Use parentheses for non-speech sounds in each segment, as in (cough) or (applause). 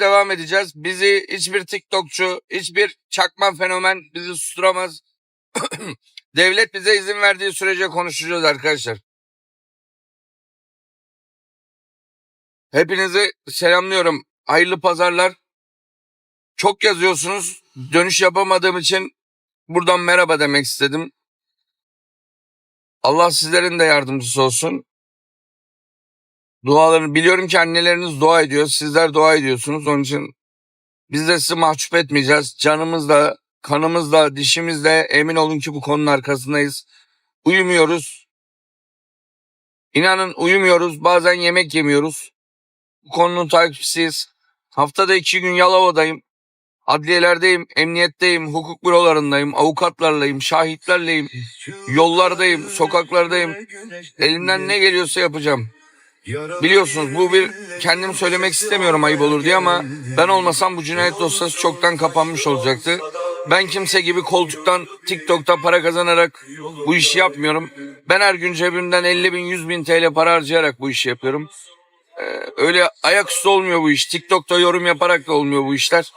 devam edeceğiz. Bizi hiçbir TikTokçu, hiçbir çakma fenomen bizi susturamaz. (clears throat) Devlet bize izin verdiği sürece konuşacağız arkadaşlar. Hepinizi selamlıyorum. Hayırlı pazarlar. Çok yazıyorsunuz. Dönüş yapamadığım için buradan merhaba demek istedim. Allah sizlerin de yardımcısı olsun. Dualarını biliyorum ki anneleriniz dua ediyor. Sizler dua ediyorsunuz. Onun için biz de sizi mahcup etmeyeceğiz. Canımızla, kanımızla, dişimizle emin olun ki bu konunun arkasındayız. Uyumuyoruz. İnanın uyumuyoruz. Bazen yemek yemiyoruz. Bu konunun takipçisiyiz. Haftada iki gün Yalova'dayım. Adliyelerdeyim, emniyetteyim, hukuk bürolarındayım, avukatlarlayım, şahitlerleyim, yollardayım, sokaklardayım. Elimden ne geliyorsa yapacağım. Biliyorsunuz bu bir kendim söylemek istemiyorum ayıp olur diye ama ben olmasam bu cinayet dosyası çoktan kapanmış olacaktı. Ben kimse gibi koltuktan TikTok'ta para kazanarak bu işi yapmıyorum. Ben her gün cebimden 50 bin 100 bin TL para harcayarak bu işi yapıyorum. Ee, öyle ayaküstü olmuyor bu iş. TikTok'ta yorum yaparak da olmuyor bu işler.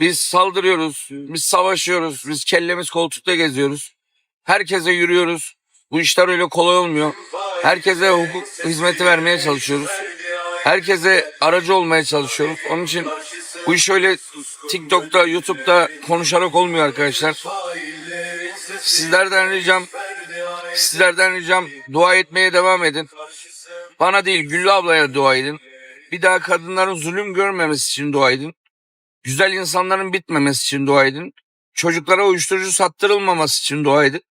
Biz saldırıyoruz, biz savaşıyoruz, biz kellemiz koltukta geziyoruz. Herkese yürüyoruz. Bu işler öyle kolay olmuyor. Herkese hukuk hizmeti vermeye çalışıyoruz. Herkese aracı olmaya çalışıyoruz. Onun için bu iş öyle TikTok'ta, YouTube'da konuşarak olmuyor arkadaşlar. Sizlerden ricam, sizlerden ricam dua etmeye devam edin. Bana değil Güllü ablaya dua edin. Bir daha kadınların zulüm görmemesi için dua edin. Güzel insanların bitmemesi için dua edin. Çocuklara uyuşturucu sattırılmaması için dua edin.